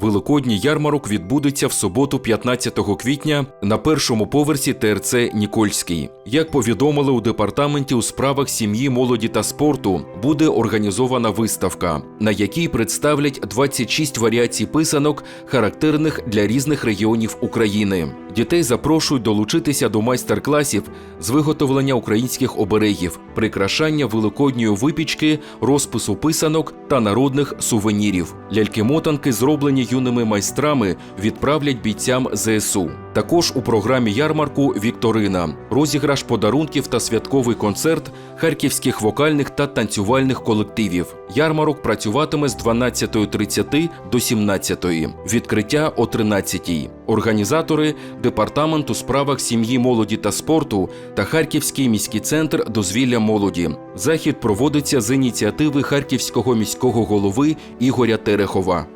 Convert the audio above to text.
Великодній ярмарок відбудеться в суботу, 15 квітня, на першому поверсі ТРЦ Нікольський. Як повідомили у департаменті у справах сім'ї, молоді та спорту, буде організована виставка, на якій представлять 26 варіацій писанок, характерних для різних регіонів України. Дітей запрошують долучитися до майстер-класів з виготовлення українських оберегів, прикрашання великодньої випічки, розпису писанок та народних сувенірів. Ляльки-мотанки, зроблені юними майстрами, відправлять бійцям ЗСУ. Також у програмі ярмарку Вікторина, розіграш подарунків та святковий концерт харківських вокальних та танцювальних колективів. Ярмарок працюватиме з 12.30 до 17.00. Відкриття о 13.00. Організатори департамент у справах сім'ї, молоді та спорту та Харківський міський центр дозвілля молоді. Захід проводиться з ініціативи харківського міського голови Ігоря Терехова.